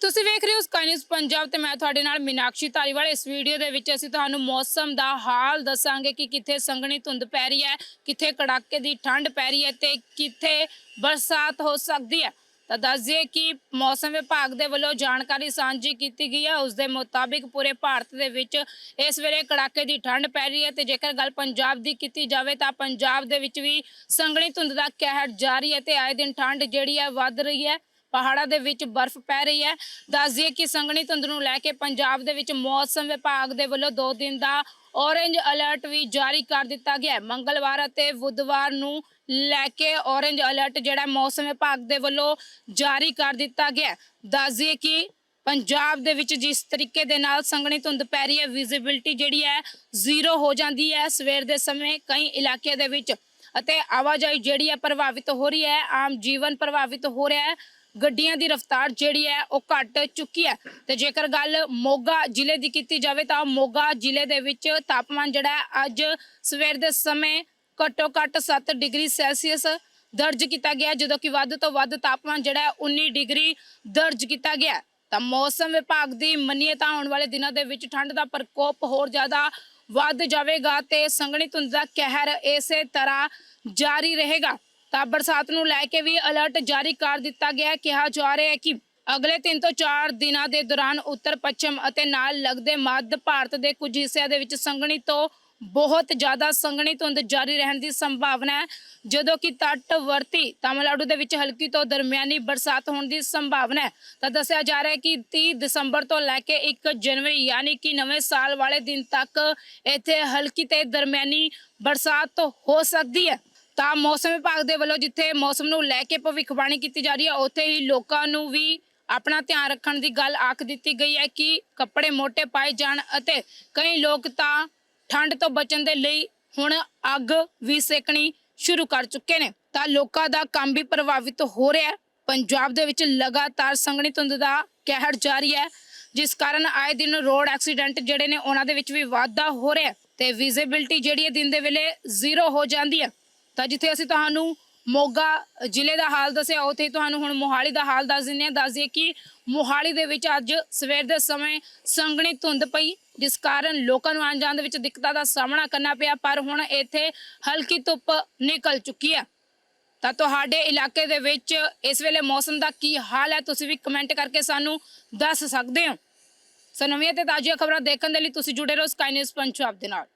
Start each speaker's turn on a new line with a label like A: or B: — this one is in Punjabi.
A: ਤੁਸੀਂ ਵੇਖ ਰਹੇ ਹੋ ਸਕਾਈ ਨਿਊਜ਼ ਪੰਜਾਬ ਤੇ ਮੈਂ ਤੁਹਾਡੇ ਨਾਲ ਮੀਨਾਕਸ਼ੀ ਧਾਰੀਵਾਲ। ਇਸ ਵੀਡੀਓ ਦੇ ਵਿੱਚ ਅਸੀਂ ਤੁਹਾਨੂੰ ਮੌਸਮ ਦਾ ਹਾਲ ਦੱਸਾਂਗੇ ਕਿ ਕਿੱਥੇ ਸੰਘਣੀ ਧੁੰਦ ਪੈ ਰਹੀ ਹੈ, ਕਿੱਥੇ ਕੜਾਕੇ ਦੀ ਠੰਡ ਪੈ ਰਹੀ ਹੈ ਤੇ ਕਿੱਥੇ ਬਰਸਾਤ ਹੋ ਸਕਦੀ ਹੈ। ਤਾਂ ਦੱਸ ਦਈਏ ਕਿ ਮੌਸਮ ਵਿਭਾਗ ਦੇ ਵੱਲੋਂ ਜਾਣਕਾਰੀ ਸਾਂਝੀ ਕੀਤੀ ਗਈ ਹੈ। ਉਸ ਦੇ ਮੁਤਾਬਿਕ ਪੂਰੇ ਭਾਰਤ ਦੇ ਵਿੱਚ ਇਸ ਵੇਲੇ ਕੜਾਕੇ ਦੀ ਠੰਡ ਪੈ ਰਹੀ ਹੈ ਤੇ ਜੇਕਰ ਗੱਲ ਪੰਜਾਬ ਦੀ ਕੀਤੀ ਜਾਵੇ ਤਾਂ ਪੰਜਾਬ ਦੇ ਵਿੱਚ ਵੀ ਸੰਘਣੀ ਧੁੰਦ ਦਾ ਕਹਿਰ ਜਾਰੀ ਹੈ ਤੇ ਆਏ ਦਿਨ ਠੰਡ ਜਿਹੜੀ ਹੈ ਵੱਧ ਰਹੀ ਹੈ। ਪਹਾੜਾਂ ਦੇ ਵਿੱਚ ਬਰਫ਼ ਪੈ ਰਹੀ ਹੈ। ਦੱਸ ਦਈਏ ਕਿ ਸੰਘਣੀ ਧੁੰਦ ਨੂੰ ਲੈ ਕੇ ਪੰਜਾਬ ਦੇ ਵਿੱਚ ਮੌਸਮ ਵਿਭਾਗ ਦੇ ਵੱਲੋਂ 2 ਦਿਨ ਦਾ ਔਰੇਂਜ ਅਲਰਟ ਵੀ ਜਾਰੀ ਕਰ ਦਿੱਤਾ ਗਿਆ ਹੈ। ਮੰਗਲਵਾਰ ਅਤੇ ਬੁੱਧਵਾਰ ਨੂੰ ਲੈ ਕੇ ਔਰੇਂਜ ਅਲਰਟ ਜਿਹੜਾ ਮੌਸਮ ਵਿਭਾਗ ਦੇ ਵੱਲੋਂ ਜਾਰੀ ਕਰ ਦਿੱਤਾ ਗਿਆ ਹੈ। ਦੱਸ ਦਈਏ ਕਿ ਪੰਜਾਬ ਦੇ ਵਿੱਚ ਜਿਸ ਤਰੀਕੇ ਦੇ ਨਾਲ ਸੰਘਣੀ ਧੁੰਦ ਪੈ ਰਹੀ ਹੈ ਵਿਜ਼ਿਬਿਲਟੀ ਜਿਹੜੀ ਹੈ ਜ਼ੀਰੋ ਹੋ ਜਾਂਦੀ ਹੈ। ਸਵੇਰ ਦੇ ਸਮੇਂ ਕਈ ਇਲਾਕੇ ਦੇ ਵਿੱਚ ਅਤੇ ਆਵਾਜਾਈ ਜਿਹੜੀ ਹੈ, ਪ੍ਰਭਾਵਿਤ ਹੋ ਰਹੀ ਹੈ, ਆਮ ਜੀਵਨ ਪ੍ਰਭਾਵਿਤ ਹੋ ਰਿਹਾ ਹੈ। ਗੱਡੀਆਂ ਦੀ ਰਫ਼ਤਾਰ ਜਿਹੜੀ ਹੈ ਉਹ ਘਟ ਚੁੱਕੀ ਹੈ। ਤੇ ਜੇਕਰ ਗੱਲ ਮੋਗਾ ਜ਼ਿਲ੍ਹੇ ਦੀ ਕੀਤੀ ਜਾਵੇ ਤਾਂ ਮੋਗਾ ਜ਼ਿਲ੍ਹੇ ਦੇ ਵਿੱਚ ਤਾਪਮਾਨ ਜਿਹੜਾ ਅੱਜ ਸਵੇਰ ਦੇ ਸਮੇਂ ਘੱਟੋ ਘੱਟ 7 ਡਿਗਰੀ ਸੈਲਸੀਅਸ ਦਰਜ ਕੀਤਾ ਗਿਆ ਜਦੋਂ ਕਿ ਵੱਧ ਤੋਂ ਵੱਧ ਤਾਪਮਾਨ ਜਿਹੜਾ ਹੈ 19 ਡਿਗਰੀ ਦਰਜ ਕੀਤਾ ਗਿਆ ਤਾਂ ਮੌਸਮ ਵਿਭਾਗ ਦੀ ਮੰਨੀਏ ਤਾਂ ਆਉਣ ਵਾਲੇ ਦਿਨਾਂ ਦੇ ਵਿੱਚ ਠੰਡ ਦਾ ਪ੍ਰਕੋਪ ਹੋਰ ਜ਼ਿਆਦਾ ਵੱਧ ਜਾਵੇਗਾ ਤੇ ਸੰਘਣੀ ਧੁੰਦ ਦਾ ਕਹਿਰ ਇਸੇ ਤਰ੍ਹਾਂ ਜਾਰੀ ਰਹੇਗਾ। ਤਾਂ ਬਰਸਾਤ ਨੂੰ ਲੈ ਕੇ ਵੀ ਅਲਰਟ ਜਾਰੀ ਕਰ ਦਿੱਤਾ ਗਿਆ ਹੈ। ਕਿਹਾ ਜਾ ਰਿਹਾ ਹੈ ਕਿ ਅਗਲੇ 3 ਤੋਂ 4 ਦਿਨਾਂ ਦੇ ਦੌਰਾਨ ਉੱਤਰ ਪੱਛਮ ਅਤੇ ਨਾਲ ਲੱਗਦੇ ਮੱਧ ਭਾਰਤ ਦੇ ਕੁਝ ਹਿੱਸਿਆਂ ਦੇ ਵਿੱਚ ਸੰਘਣੀ ਤੋਂ ਬਹੁਤ ਜ਼ਿਆਦਾ ਸੰਘਣੀ ਧੁੰਦ ਜਾਰੀ ਰਹਿਣ ਦੀ ਸੰਭਾਵਨਾ ਹੈ। ਜਦੋਂ ਕਿ ਤੱਟਵਰਤੀ ਤਾਮਿਲਨਾਡੂ ਦੇ ਵਿੱਚ ਹਲਕੀ ਤੋਂ ਦਰਮਿਆਨੀ ਬਰਸਾਤ ਹੋਣ ਦੀ ਸੰਭਾਵਨਾ ਹੈ। ਤਾਂ ਦੱਸਿਆ ਜਾ ਰਿਹਾ ਹੈ ਕਿ 30 ਦਸੰਬਰ ਤੋਂ ਲੈ ਕੇ 1 ਜਨਵਰੀ ਯਾਨੀ ਕਿ ਨਵੇਂ ਸਾਲ ਵਾਲੇ ਦਿਨ ਤੱਕ ਇੱਥੇ ਹਲਕੀ ਤੇ ਦਰਮਿਆਨੀ ਬਰਸਾਤ ਹੋ ਸਕਦੀ ਹੈ। ਤਾਂ ਮੌਸਮ ਵਿਭਾਗ ਦੇ ਵੱਲੋਂ ਜਿੱਥੇ ਮੌਸਮ ਨੂੰ ਲੈ ਕੇ ਭਵਿੱਖਬਾਣੀ ਕੀਤੀ ਜਾ ਰਹੀ ਹੈ, ਉੱਥੇ ਹੀ ਲੋਕਾਂ ਨੂੰ ਵੀ ਆਪਣਾ ਧਿਆਨ ਰੱਖਣ ਦੀ ਗੱਲ ਆਖ ਦਿੱਤੀ ਗਈ ਹੈ ਕਿ ਕੱਪੜੇ ਮੋٹے ਪਾਏ ਜਾਣ ਅਤੇ ਕਈ ਲੋਕ ਤਾਂ ਠੰਡ ਤੋਂ ਬਚਣ ਦੇ ਲਈ ਹੁਣ ਅੱਗ ਵੀ ਸੇਕਣੀ ਸ਼ੁਰੂ ਕਰ ਚੁੱਕੇ ਨੇ। ਤਾਂ ਲੋਕਾਂ ਦਾ ਕੰਮ ਵੀ ਪ੍ਰਭਾਵਿਤ ਹੋ ਰਿਹਾ ਹੈ। ਪੰਜਾਬ ਦੇ ਵਿੱਚ ਲਗਾਤਾਰ ਸੰਘਣੀ ਧੁੰਦ ਦਾ ਕਹਿਰ ਜਾਰੀ ਹੈ, ਜਿਸ ਕਾਰਨ ਆਏ ਦਿਨ ਰੋਡ ਐਕਸੀਡੈਂਟ ਜਿਹੜੇ ਨੇ ਉਹਨਾਂ ਦੇ ਵਿੱਚ ਵੀ ਵਾਧਾ ਹੋ ਰਿਹਾ ਹੈ ਤੇ ਵਿਜ਼ਿਬਿਲਟੀ ਜਿਹੜੀ ਹੈ ਦਿਨ ਦੇ ਵੇਲੇ ਜ਼ੀਰੋ ਹੋ ਜਾਂਦੀ ਹੈ। ਤਾਂ ਜਿੱਥੇ ਅਸੀਂ ਤੁਹਾਨੂੰ ਮੋਗਾ ਜ਼ਿਲ੍ਹੇ ਦਾ ਹਾਲ ਦੱਸਿਆ, ਉੱਥੇ ਹੀ ਤੁਹਾਨੂੰ ਹੁਣ ਮੋਹਾਲੀ ਦਾ ਹਾਲ ਦੱਸ ਦਿੰਦੇ ਹਾਂ। ਦੱਸ ਦਈਏ ਕਿ ਮੋਹਾਲੀ ਦੇ ਵਿੱਚ ਅੱਜ ਸਵੇਰ ਦੇ ਸਮੇਂ ਸੰਘਣੀ ਧੁੰਦ ਪਈ, ਜਿਸ ਕਾਰਨ ਲੋਕਾਂ ਨੂੰ ਆਉਣ ਜਾਣ ਦੇ ਵਿੱਚ ਦਿੱਕਤਾਂ ਦਾ ਸਾਹਮਣਾ ਕਰਨਾ ਪਿਆ, ਪਰ ਹੁਣ ਇੱਥੇ ਹਲਕੀ ਧੁੱਪ ਨਿਕਲ ਚੁੱਕੀ ਹੈ। ਤਾਂ ਤੁਹਾਡੇ ਇਲਾਕੇ ਦੇ ਵਿੱਚ ਇਸ ਵੇਲੇ ਮੌਸਮ ਦਾ ਕੀ ਹਾਲ ਹੈ, ਤੁਸੀਂ ਵੀ ਕਮੈਂਟ ਕਰਕੇ ਸਾਨੂੰ ਦੱਸ ਸਕਦੇ ਹੋ। ਸੋ ਨਵੀਆਂ ਤੇ ਤਾਜ਼ੀਆਂ ਖਬਰਾਂ ਦੇਖਣ ਦੇ ਲਈ ਤੁਸੀਂ ਜੁੜੇ ਰਹੋ ਸਕਾਈ ਨਿਊਜ਼ ਪੰਜਾਬ ਦੇ ਨਾਲ।